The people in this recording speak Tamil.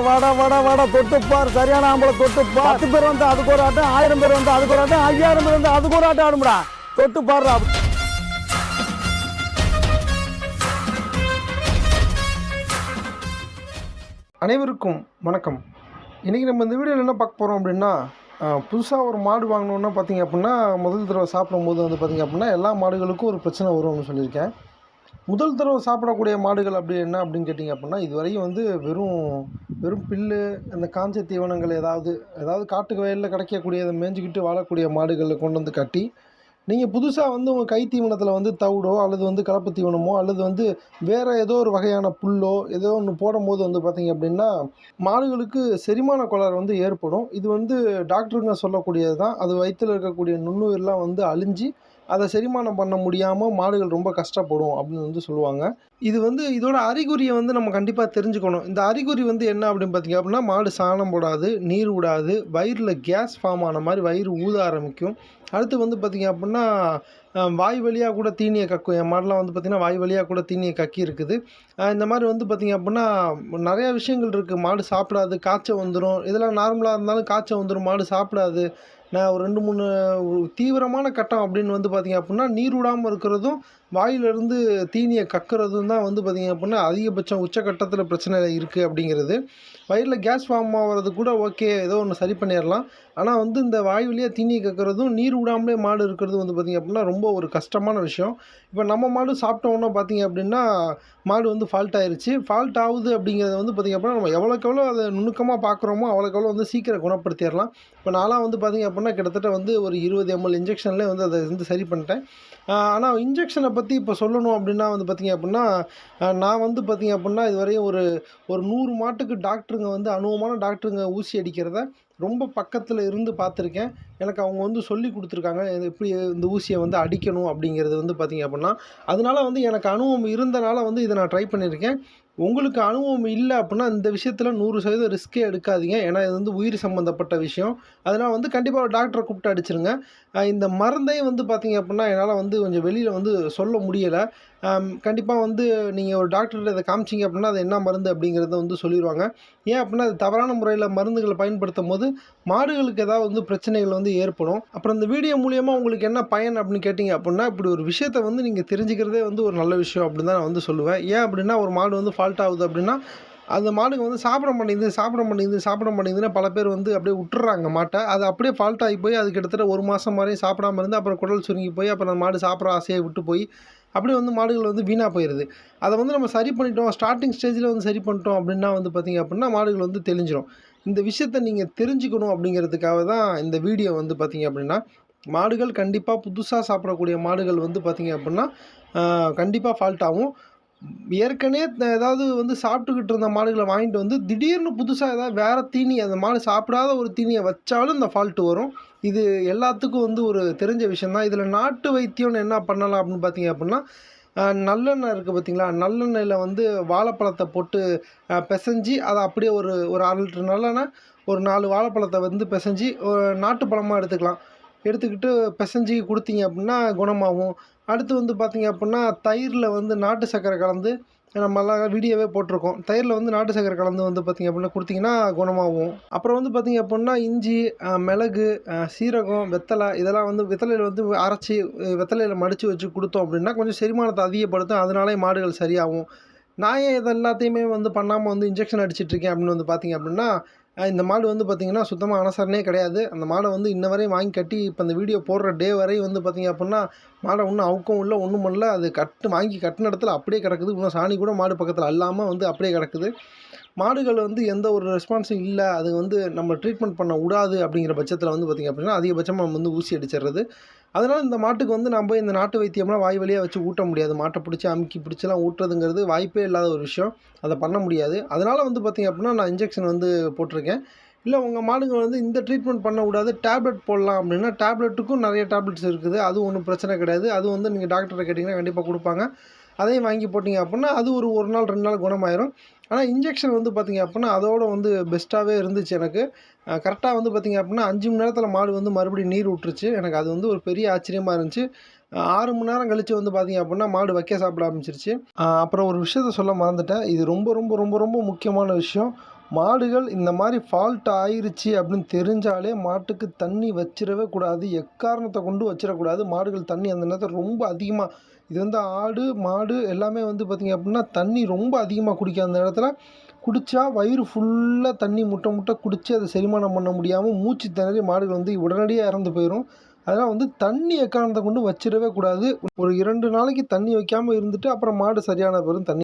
வாடா வாடா வாடா தொட்டுப்பார். சரியான ஆம்பளை தொட்டுப்பார். பத்து பேர் வந்து அதுக்கு ஒரு ஆட்டம் ஆயிரம் பேர் வந்து அதுக்கு ஒரு ஆட்டம் ஐயாயிரம் பேர் வந்து அதுக்கு ஒரு ஆட்டம் ஆடும்டா. தொட்டுப்பாருடா அனைவருக்கும் வணக்கம். இன்றைக்கி நம்ம இந்த வீடியோவில் என்ன பார்க்க போகிறோம் அப்படின்னா புதுசாக ஒரு மாடு வாங்கணுன்னா பார்த்தீங்க அப்படின்னா முதல் தடவை சாப்பிடும்போது வந்து பார்த்தீங்க அப்படின்னா எல்லா மாடுகளுக்கும் ஒரு பிரச்சனை வரும்னு சொல்லியிருக்கேன். முதல் தடவை சாப்பிடக்கூடிய மாடுகள் அப்படி என்ன அப்படின்னு கேட்டிங்க அப்படின்னா இதுவரையும் வந்து வெறும் வெறும் பில்லு அந்த காஞ்ச தீவனங்கள் ஏதாவது ஏதாவது காட்டுக்கு வயலில் கிடைக்கக்கூடியதை மேய்ஞ்சிக்கிட்டு வாழக்கூடிய மாடுகளை கொண்டு வந்து கட்டி நீங்கள் புதுசாக வந்து உங்கள் கை தீவனத்தில் வந்து தவிடோ அல்லது வந்து கலப்பு தீவனமோ அல்லது வந்து வேறு ஏதோ ஒரு வகையான புல்லோ ஏதோ ஒன்று போடும்போது வந்து பார்த்தீங்க அப்படின்னா மாடுகளுக்கு செரிமான கோளாறு வந்து ஏற்படும். இது வந்து டாக்டருங்க சொல்லக்கூடியது தான் அது வயிற்றில் இருக்கக்கூடிய நுண்ணுயிரெலாம் வந்து அழிஞ்சு அதை செரிமானம் பண்ண முடியாமல் மாடுகள் ரொம்ப கஷ்டப்படும் அப்படின்னு வந்து சொல்லுவாங்க. இது வந்து இதோட அறிகுறியை வந்து நம்ம கண்டிப்பாக தெரிஞ்சுக்கணும். இந்த அறிகுறி வந்து என்ன அப்படின்னு பார்த்தீங்க அப்படின்னா மாடு சாணம் போடாது நீர் விடாது வயிறில் கேஸ் ஃபார்ம் ஆன மாதிரி வயிறு ஊத ஆரம்பிக்கும். அடுத்து வந்து பார்த்திங்க அப்படின்னா வாய் வழியாக கூட தீனியை கக்கும். என் மாடெலாம் வந்து பார்த்திங்கன்னா வாய் வழியாக கூட தீனியை கக்கி இருக்குது. இந்த மாதிரி வந்து பார்த்திங்க அப்படின்னா நிறையா விஷயங்கள் இருக்குது மாடு சாப்பிடாது காய்ச்சல் வந்துடும் இதெல்லாம் நார்மலாக இருந்தாலும் காய்ச்சல் வந்துடும் மாடு சாப்பிடாது. நான் ஒரு ரெண்டு மூணு தீவிரமான கட்டம் அப்படின்னு வந்து பார்த்திங்க அப்படின்னா நீர் விடாமல் இருக்கிறதும் வாயிலிருந்து தீனியை கக்கிறதும் தான் வந்து பார்த்திங்க அப்படின்னா அதிகபட்சம் உச்சக்கட்டத்தில் பிரச்சனை இருக்குது அப்படிங்கிறது. வயிறில் கேஸ் ஃபார்ம் ஆகிறது கூட ஓகே ஏதோ ஒன்று சரி பண்ணிடலாம் ஆனால் வந்து இந்த வாய் வழியாக தீனியை கக்கிறதும் நீர் விடாமலே மாடு இருக்கிறது வந்து பார்த்திங்க அப்படின்னா ரொம்ப ரொம்ப ஒரு கஷ்டமான விஷயம். இப்போ நம்ம மாடு சாப்பிட்டோன்னா பார்த்திங்க அப்படின்னா மாடு வந்து ஃபால்ட் ஆயிடுச்சு ஃபால்ட் ஆகுது அப்படிங்கிறத வந்து பார்த்திங்க அப்படின்னா நம்ம எவ்வளோக்கு எவ்வளோ அதை நுணுக்கமாக பார்க்குறோமோ அவ்வளோக்கு எவ்வளோ வந்து சீக்கிரம் குணப்படுத்திடலாம். இப்போ நான்லாம் வந்து பார்த்திங்க அப்படின்னா கிட்டத்தட்ட வந்து ஒரு இருபது எம்எல் இன்ஜெக்ஷன்லேயே வந்து அதை வந்து சரி பண்ணிட்டேன். ஆனால் இன்ஜெக்ஷனை பற்றி இப்போ சொல்லணும் அப்படின்னா வந்து பார்த்திங்க அப்படின்னா நான் வந்து பார்த்திங்க அப்படின்னா இதுவரையும் ஒரு ஒரு நூறு மாட்டுக்கு டாக்டருங்க வந்து அனுபவமான டாக்டருங்க ஊசி அடிக்கிறத ரொம்ப பக்கத்தில் இருந்து பார்த்துருக்கேன். எனக்கு அவங்க வந்து சொல்லி கொடுத்துருக்காங்க. எப்படி இந்த ஊசியை வந்து அடிக்கணும் அப்படிங்கிறது வந்து பார்த்திங்க அப்படின்னா அதனால வந்து எனக்கு அனுபவம் இருந்தனால வந்து இதை நான் ட்ரை பண்ணியிருக்கேன். உங்களுக்கு அனுபவம் இல்லை அப்படின்னா இந்த விஷயத்தில் நூறு சதவீதம் ரிஸ்க்கே எடுக்காதீங்க. ஏன்னா இது வந்து உயிர் சம்மந்தப்பட்ட விஷயம். அதனால் வந்து கண்டிப்பாக ஒரு டாக்டரை கூப்பிட்டு அடிச்சிருங்க. இந்த மருந்தையும் வந்து பார்த்தீங்க அப்படின்னா என்னால் வந்து கொஞ்சம் வெளியில் வந்து சொல்ல முடியலை. கண்டிப்பாக வந்து நீங்கள் ஒரு டாக்டர்கிட்ட இதை காமிச்சிங்க அப்படின்னா அது என்ன மருந்து அப்படிங்கிறத வந்து சொல்லிடுவாங்க ஏன் அப்படின்னா அது தவறான முறையில் மருந்துகளை பயன்படுத்தும் போது மாடுகளுக்கு ஏதாவது வந்து பிரச்சனைகள் வந்து ஏற்படும். அப்புறம் இந்த வீடியோ மூலியமாக உங்களுக்கு என்ன பயன் அப்படின்னு கேட்டிங்க அப்படின்னா இப்படி ஒரு விஷயத்தை வந்து நீங்கள் தெரிஞ்சுக்கிறதே வந்து ஒரு நல்ல விஷயம் அப்படின்னு தான் நான் வந்து சொல்லுவேன். ஏன் அப்படின்னா ஒரு மாடு வந்து ஃபால்ட் ஆகுது அப்படின்னா அந்த மாடுக்கு வந்து சாப்பிட மாட்டேங்குது சாப்பிட மாட்டேங்குது சாப்பிட மாட்டேங்குதுன்னு பல பேர் வந்து அப்படியே விட்டுறாங்க மாட்டை. அது அப்படியே ஃபால்ட் ஆகி போய் அது கிட்டத்தட்ட ஒரு மாதம் வரையும் சாப்பிடாம இருந்து அப்புறம் குடல் சுருங்கி போய் அப்புறம் அந்த மாடு சாப்பிட்ற ஆசையை விட்டு போய் அப்படியே வந்து மாடுகள் வந்து வீணாக போயிடுது அதை வந்து நம்ம சரி பண்ணிட்டோம் ஸ்டார்டிங் ஸ்டேஜில் வந்து சரி பண்ணிட்டோம் அப்படின்னா வந்து பார்த்திங்க அப்படின்னா மாடுகள் வந்து தெளிஞ்சிடும் இந்த விஷயத்தை நீங்கள் தெரிஞ்சுக்கணும் அப்படிங்கிறதுக்காக தான் இந்த வீடியோ வந்து பார்த்திங்க அப்படின்னா மாடுகள் கண்டிப்பாக புதுசாக சாப்பிடக்கூடிய மாடுகள் வந்து பார்த்திங்க அப்படின்னா கண்டிப்பாக ஃபால்ட் ஆகும். ஏற்கனவே ஏதாவது வந்து சாப்பிட்டுக்கிட்டு இருந்த மாடுகளை வாங்கிட்டு வந்து திடீர்னு புதுசாக ஏதாவது வேறு தீனி அந்த மாடு சாப்பிடாத ஒரு தீனியை வச்சாலும் இந்த ஃபால்ட்டு வரும். இது எல்லாத்துக்கும் வந்து ஒரு தெரிஞ்ச விஷயந்தான் இதில் நாட்டு வைத்தியம்னு என்ன பண்ணலாம் அப்படின்னு பார்த்தீங்க அப்படின்னா நல்லெண்ணெய் இருக்குது பார்த்தீங்களா நல்லெண்ணெயில் வந்து வாழைப்பழத்தை போட்டு ஆஹ், பிசைஞ்சு அதை அப்படியே ஒரு ஒரு அரை லிட்டர் நல்லெண்ணெய் ஒரு நாலு வாழைப்பழத்தை வந்து பிசைஞ்சு ஒரு எடுத்துக்கலாம். எடுத்துக்கிட்டு பிசைஞ்சி கொடுத்தீங்க அப்படின்னா குணமாகும். அடுத்து வந்து பார்த்தீங்க அப்படின்னா தயிரில் வந்து நாட்டு சர்க்கரை கலந்து நம்மலாம் வீடியோவே போட்டிருக்கோம். தயிரில் வந்து நாட்டு சக்கரை கலந்து வந்து பார்த்தீங்க அப்படின்னா கொடுத்தீங்கன்னா குணமாகும். அப்புறம் வந்து பார்த்திங்க அப்படின்னா இஞ்சி மிளகு சீரகம் வெத்தலை இதெல்லாம் வந்து வெத்தலையில் வந்து அரைச்சி வெத்தலையில் மடித்து வச்சு கொடுத்தோம் அப்படின்னா கொஞ்சம் செரிமானத்தை அதிகப்படுத்தும். அதனாலே மாடுகள் சரியாகும். நான் ஏன் இது எல்லாத்தையுமே வந்து பண்ணாமல் வந்து இன்ஜெக்ஷன் அடிச்சிட்ருக்கேன் அப்படின்னு வந்து பார்த்திங்க அப்படின்னா இந்த மாடு வந்து பார்த்திங்கன்னா சுத்தமாக அனுசரணே கிடையாது. அந்த மாடை வந்து இன்ன வரையும் வாங்கி கட்டி இப்போ இந்த வீடியோ போடுற டே வரையும் வந்து பார்த்திங்க அப்படின்னா மாடை ஒன்றும் அவுக்கவும் இல்லை ஒன்றும் பண்ணல. அது கட்டு வாங்கி கட்டின இடத்துல அப்படியே கிடக்குது. இன்னும் சாணி கூட மாடு பக்கத்தில் அல்லாமல் வந்து அப்படியே கிடக்குது. மாடுகள் வந்து எந்த ஒரு ரெஸ்பான்ஸும் இல்லை. அது வந்து நம்ம ட்ரீட்மெண்ட் பண்ண விடாது அப்படிங்கிற பட்சத்தில் வந்து பார்த்திங்க அப்படின்னா அதிகபட்சமாக நம்ம வந்து ஊசி அடிச்சிடுறது அதனால் இந்த மாட்டுக்கு வந்து நம்ம இந்த நாட்டு வைத்தியம்லாம் வாய் வழியாக வச்சு ஊட்ட முடியாது. மாட்டை பிடிச்சி அமுக்கி பிடிச்சலாம் ஊட்டுறதுங்கிறது வாய்ப்பே இல்லாத ஒரு விஷயம். அதை பண்ண முடியாது. அதனால் வந்து பார்த்திங்க அப்படின்னா நான் இன்ஜெக்ஷன் வந்து போட்டிருக்கேன். இல்லை உங்கள் மாடுங்க வந்து இந்த ட்ரீட்மெண்ட் பண்ணக்கூடாது டேப்லெட் போடலாம் அப்படின்னா டேப்லெட்டுக்கும் நிறைய டேப்லெட்ஸ் இருக்குது. அது ஒன்றும் பிரச்சனை கிடையாது. அது வந்து நீங்கள் டாக்டரை கேட்டிங்கன்னா கண்டிப்பாக கொடுப்பாங்க. அதையும் வாங்கி போட்டிங்க அப்படின்னா அது ஒரு ஒரு நாள் ரெண்டு நாள் குணமாயிரும். ஆனால் இன்ஜெக்ஷன் வந்து பார்த்திங்க அப்படின்னா அதோட வந்து பெஸ்ட்டாகவே இருந்துச்சு எனக்கு. கரெக்டாக வந்து பார்த்திங்க அப்படின்னா அஞ்சு மணி நேரத்தில் மாடு வந்து மறுபடியும் நீர் விட்டுருச்சு எனக்கு அது வந்து ஒரு பெரிய ஆச்சரியமாக இருந்துச்சு. ஆறு மணி நேரம் கழித்து வந்து பார்த்திங்க அப்படின்னா மாடு வைக்க சாப்பிட ஆரம்பிச்சிருச்சு. அப்புறம் ஒரு விஷயத்த சொல்ல மறந்துட்டேன். இது ரொம்ப ரொம்ப ரொம்ப ரொம்ப முக்கியமான விஷயம். மாடுகள் இந்த மாதிரி ஃபால்ட் ஆயிருச்சு அப்படின்னு தெரிஞ்சாலே மாட்டுக்கு தண்ணி வச்சிடவே கூடாது. எக்காரணத்தை கொண்டு வச்சிடக்கூடாது. மாடுகள் தண்ணி அந்த நேரத்தில் ரொம்ப அதிகமாக இது வந்து ஆடு மாடு எல்லாமே வந்து பார்த்திங்க அப்படின்னா தண்ணி ரொம்ப அதிகமாக குடிக்கும். அந்த இடத்துல குடித்தா வயிறு ஃபுல்லாக தண்ணி முட்டை முட்டை குடித்து அதை செரிமானம் பண்ண முடியாமல் மூச்சு திணறி மாடுகள் வந்து உடனடியாக இறந்து போயிடும் அதனால் வந்து தண்ணி எக்காரணத்தை கொண்டு வச்சிடவே கூடாது. ஒரு இரண்டு நாளைக்கு தண்ணி வைக்காமல் இருந்துட்டு அப்புறம் மாடு சரியான பெரும் தண்ணி